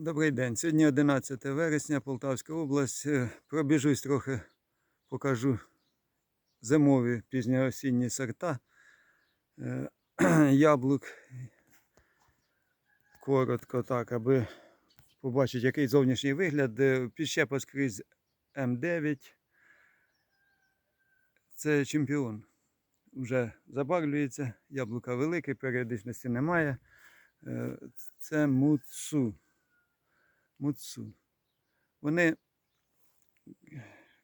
Добрий день. Сьогодні 11 вересня, Полтавська область. Е, Пробіжусь трохи, покажу зимові пізньоосінні сорта е, яблук. Коротко так, аби побачити, який зовнішній вигляд. Е, Підщепа скрізь М9. Це чемпіон. Вже забарвлюється, яблука велике, періодичності немає. Це муцу. Муцу. Вони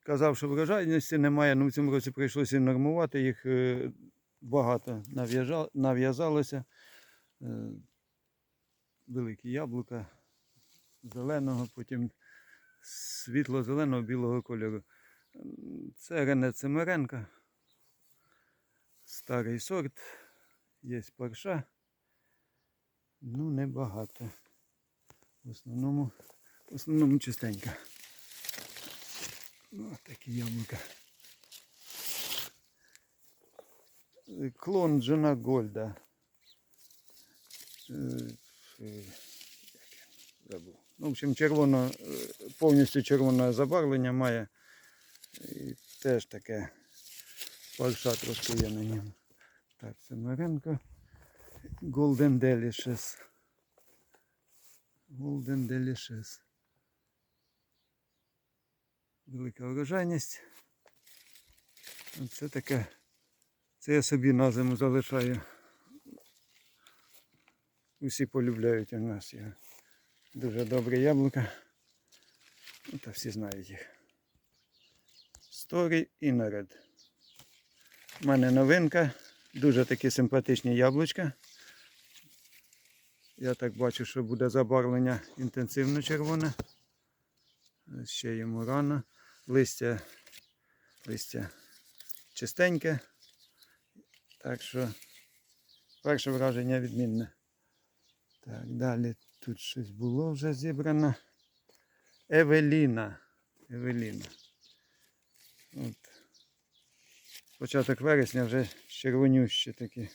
казав, що врожайності немає, але в цьому році прийшлося нормувати, їх е, багато нав'язалося. Е, Великі яблука зеленого, потім світло-зеленого білого кольору. Це Рене Цимиренка. Старий сорт. Є парша. Ну, небагато. В основному, в основному чистенько. Ось такі яблука. Клон Джона Гольда. Е, Забув. Ну, в общем, червоно, е, повністю червоне забарвлення має. І теж таке фальша трошки є на ньому. Так, це Маренко. Golden Delicious. Golden Delicious. Велика врожайність. Це таке. Це я собі на зиму залишаю. Усі полюбляють у нас його. Дуже добре яблука. Ну, та всі знають їх. Story Inred. У мене новинка. Дуже такі симпатичні яблучка. Я так бачу, що буде забарвлення інтенсивно червоне. Ще йому рано. Листя, листя чистеньке. Так що перше враження відмінне. Так, далі тут щось було вже зібрано. Евеліна. Евеліна. От. Початок вересня вже червонющі такі.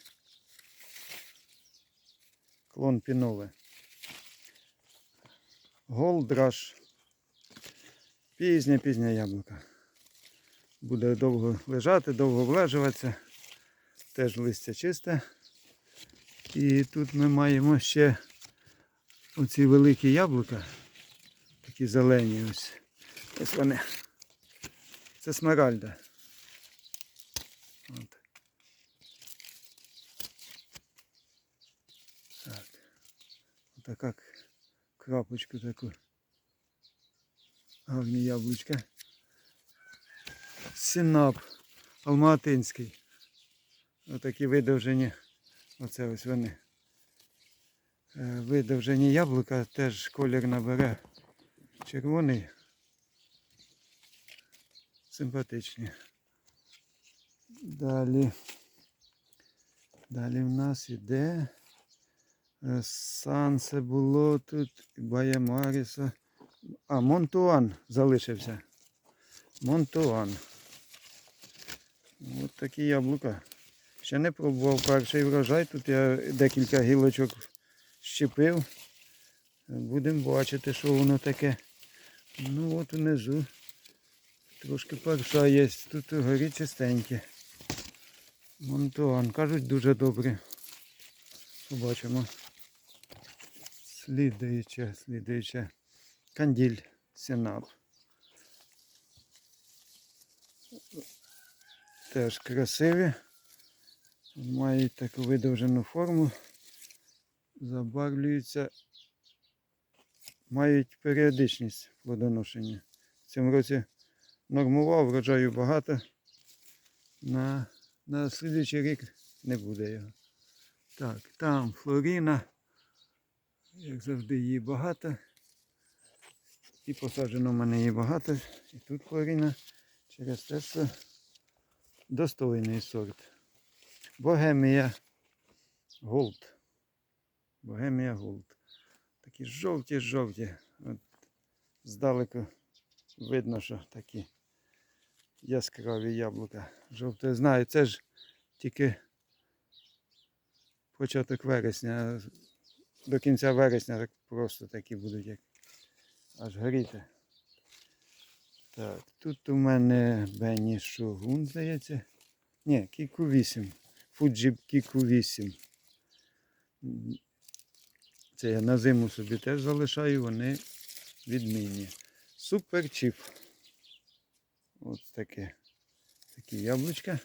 Клон пінове. Голдраш. Пізня, пізня яблука. Буде довго лежати, довго влежуватися. Теж листя чисте. І тут ми маємо ще оці великі яблука. Такі зелені ось. Ось вони. Це смаральда. Отака к- крапочку таку. Гарні яблучка. Сінап Алматинський. Отакі видовжені. Оце ось вони. Е, Видовжені яблука теж колір набере червоний. Симпатичні. Далі. Далі в нас іде Сансе було тут, Баямаріса. А, Монтуан залишився. Монтуан. Ось такі яблука. Ще не пробував перший врожай. Тут я декілька гілочок щепив. Будемо бачити, що воно таке. Ну от внизу. Трошки парша є. Тут горі чистенькі. Монтуан. Кажуть, дуже добре. Побачимо. Слідуюче, слідуюче. Канділь Сінап. Теж красиві. Мають таку видовжену форму. Забарвлюються. Мають періодичність плодоношення. В цьому році нормував, врожаю багато. На, на слідуючий рік не буде його. Так, там Флоріна. Як завжди, її багато. І посаджено в мене її багато. І тут Флоріна. Через те, що достойний сорт. Богемія Голд. Богемія Голд. Такі жовті-жовті. От здалеку видно, що такі яскраві яблука. Жовте знаю, це ж тільки початок вересня. До кінця вересня так просто такі будуть, як аж горіти. Так, тут у мене Бенні Шогун, здається. Ні, Кіку 8. Фуджі Кіку 8. Це я на зиму собі теж залишаю, вони відмінні. Супер чіп. Ось таке. Такі яблучка.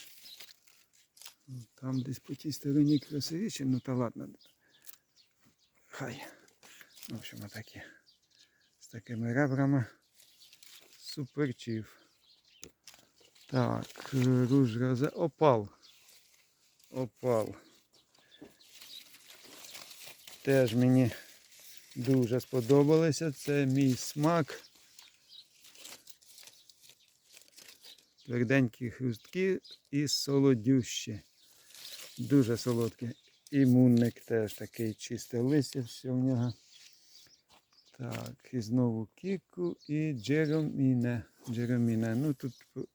Там десь по тій стороні красивіші, ну та ладно. Хай. В общем, отакі. З такими ребрами. Суперчів. Так, руж розе. Опал. Опал. Теж мені дуже сподобалося. Це мій смак. Тверденькі хрустки і солодющі. Дуже солодкі. І мунник теж такий чисте листя, все в нього. Так, і знову кіку і джероміне. Джероміне. Ну тут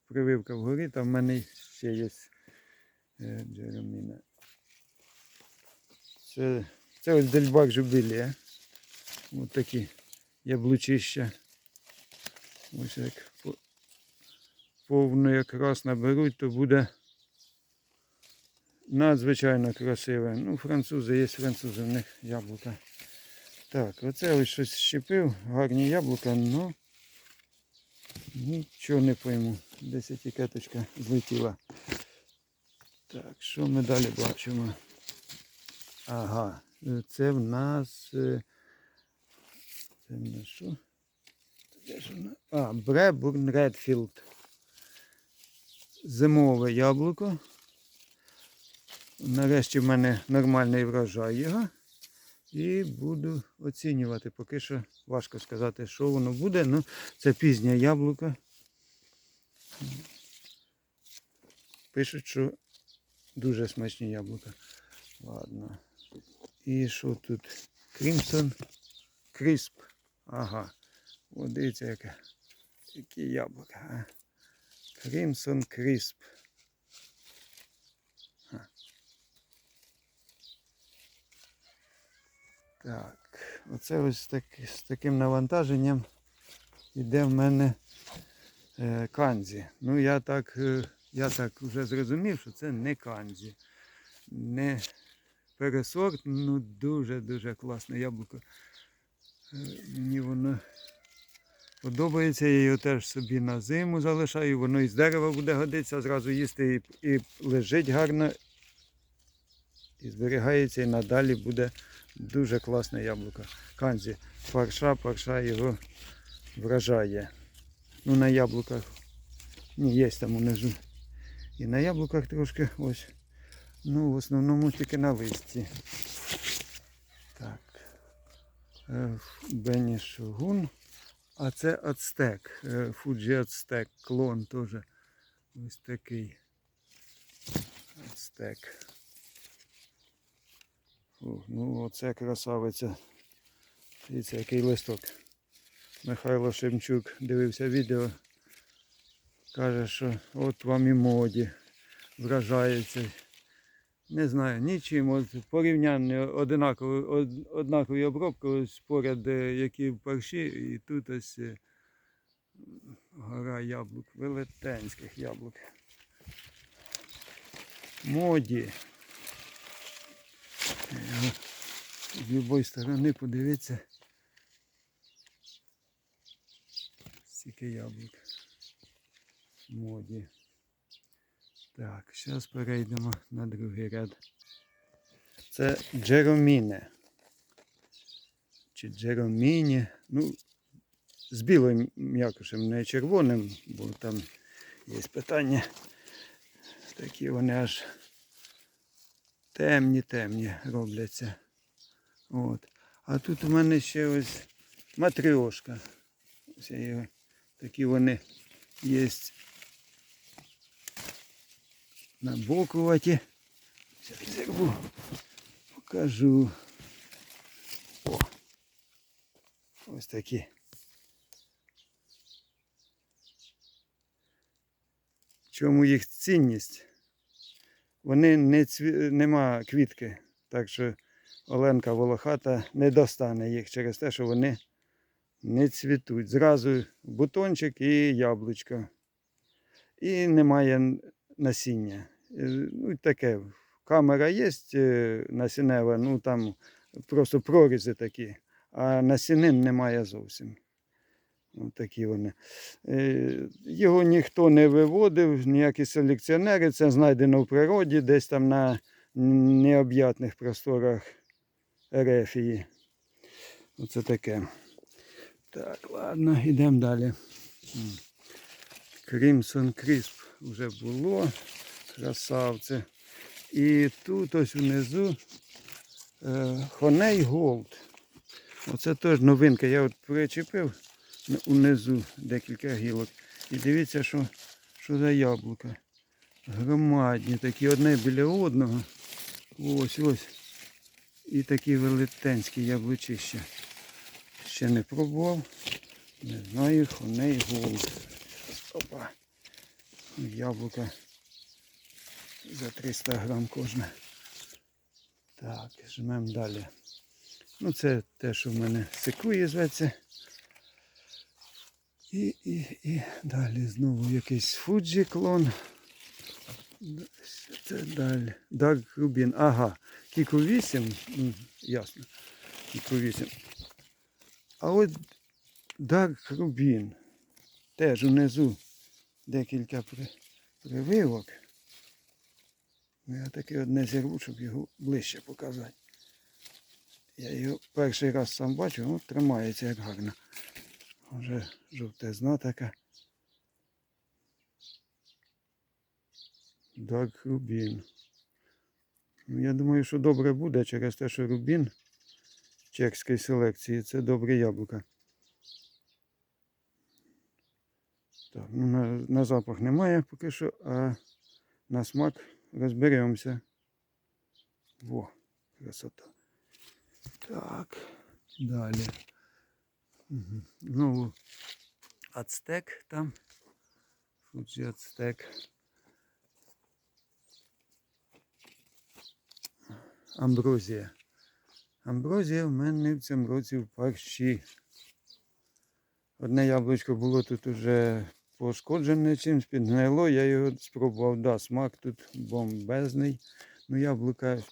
прививка вгорі, там в мене ще є е, джероміне. Це, це ось дельбак жубілія. Ось такі яблучища. Ось як по- повну якраз наберуть, то буде надзвичайно красиве. Ну, французи є французи, в них яблука. Так, оце ось щось щепив, гарні яблука, але нічого не пойму. Десь етикеточка злетіла. Так, що ми далі бачимо? Ага, це в нас. е, Це в нас що? А, Бребурн Редфілд. Зимове яблуко. Нарешті в мене нормальний врожай його. І буду оцінювати. Поки що важко сказати, що воно буде. Ну, це пізнє яблуко. Пишуть, що дуже смачні яблука. Ладно. І що тут? Крімсон Крісп. Ага. О, дивіться, яке. Які яблука. Крімсон Крісп. Так, оце ось так, з таким навантаженням йде в мене е, канзі. Ну я так, е, я так вже зрозумів, що це не канзі. Не пересорт, ну дуже-дуже класне яблуко. Е, мені воно подобається, я його теж собі на зиму залишаю, воно із дерева буде годитися, зразу їсти і, і лежить гарно, і зберігається, і надалі буде дуже класне яблуко. Канзі. Парша, парша його вражає. Ну на яблуках. Ні, є там унизу. І на яблуках трошки ось. Ну, в основному тільки на листі. Так. Е, Бенні А це ацтек. Е, Фуджі ацтек. Клон теж. Ось такий. Ацтек. О, ну оце красавиця. Дивіться, який листок. Михайло Шемчук дивився відео. Каже, що от вам і моді вражається. Не знаю, нічим. От порівняння одинакові, од- однакові обробки, ось поряд, е, які в парші, і тут ось е, гора яблук, велетенських яблук. Моді. З будь-якої сторони подивитися. Стільки яблук. Моді. Так, зараз перейдемо на другий ряд. Це Джероміне. Чи Джероміні. Ну, з білим м'якошем, не червоним, бо там є питання. Такі вони аж темні, темні робляться. От. А тут у мене ще ось матріошка. Ось його. Такі вони є набокуваті. Зараз зірву. Покажу. О. Ось такі. Чому їх цінність? Вони не цві... нема квітки, так що Оленка Волохата не достане їх через те, що вони не цвітуть. Зразу бутончик і яблучко. І немає насіння. Е, Ну, таке. Камера є е, насінева, ну там просто прорізи такі, а насінин немає зовсім. Такі вони. Е, Його ніхто не виводив, ніякі селекціонери. Це знайдено в природі, десь там на необ'ятних просторах Ерефії. Оце таке. Так, ладно, йдемо далі. Crimson Crisp вже було. Красавце. І тут ось внизу е, Honey Gold. Оце теж новинка. Я от причепив унизу декілька гілок. І дивіться, що, що за яблука. Громадні, такі одне біля одного. Ось ось. І такі велетенські яблучища. Ще не пробував. Не знаю, Honey Gold. Опа. Яблука за 300 грам кожне. Так, жмемо далі. Ну, це те, що в мене секує зветься. І, і, і далі знову якийсь Фуджі клон. Це далі. Dark Rubin. Ага. Кіку 8. М, Ясно. Кіку 8. А от Dark Rubin. Теж унизу декілька прививок. Ну, Я таке одне зірву, щоб його ближче показати. Я його перший раз сам бачу, ну, тримається як гарно. Вже жовтизна така. Дарк Рубін. Ну, я думаю, що добре буде через те, що Рубін чеської селекції це добре яблука. Так, ну, на, на запах немає поки що, а на смак розберемося. Во, красота. Так, далі. Угу. Знову ацтек там. Фуджі ацтек. Амброзія. Амброзія в мене в цьому році в парші. Одне яблучко було тут уже пошкоджене чимсь, підгнило. Я його спробував. Да, смак тут бомбезний. Ну, яблука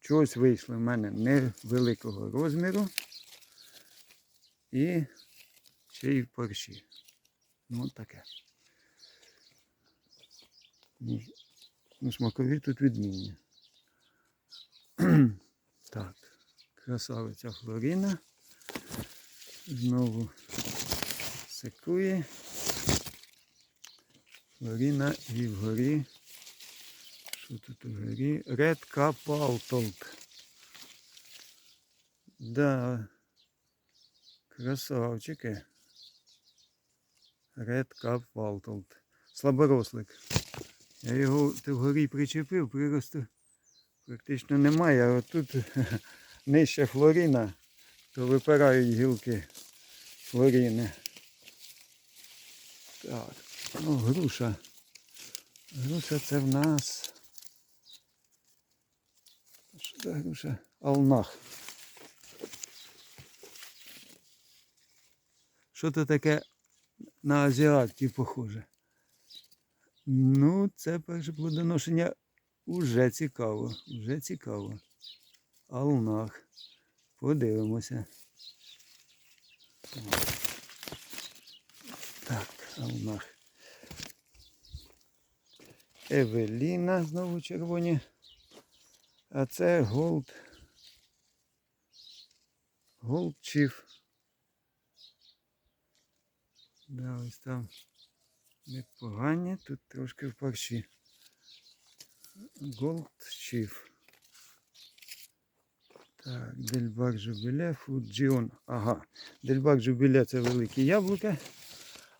чогось вийшло в мене невеликого розміру. І ще й в парші. Ну, от таке. Ну, ну, смакові тут відмінні. так, красавиця Флоріна. Знову секує. Флоріна і вгорі. Що тут вгорі? Cup Altold. Да. Красавчики. Red Cup Altold. Слаборослик. Я його вгорі причепив, приросту практично немає, а тут нижче флоріна, то випирають гілки флоріни. Так, ну груша. Груша це в нас. Що за груша? Алнах. Що то таке на азіатів похоже? Ну, це перше плодоношення уже цікаво. Уже цікаво. Алнах. Подивимося. Так, Алнах. Евеліна знову червоні. А це Голд. Голд Чіф. Да, ось там непогані, тут трошки в парші. Голд Чіф. Так, Дельбак Жубіле, Фуджіон. Ага. Дельбак Жубіле це великі яблука.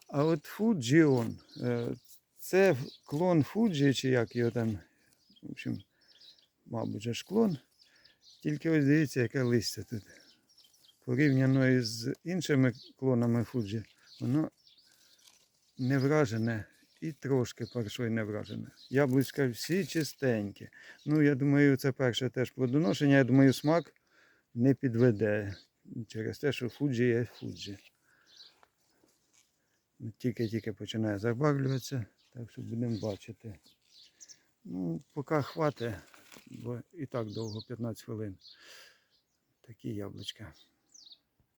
А от Фуджіон. е, Це клон Фуджі, чи як його там. В общем, мабуть, же ж клон. Тільки ось дивіться, яке листя тут. Порівняно із іншими клонами Фуджі, воно не вражене і трошки паршой не вражене. Яблучка всі чистенькі. Ну, я думаю, це перше теж плодоношення. Я думаю, смак не підведе через те, що Фуджі є Фуджі. Тільки-тільки починає забарвлюватися, так що будемо бачити. Ну, поки хватить, бо і так довго, 15 хвилин. Такі яблучка.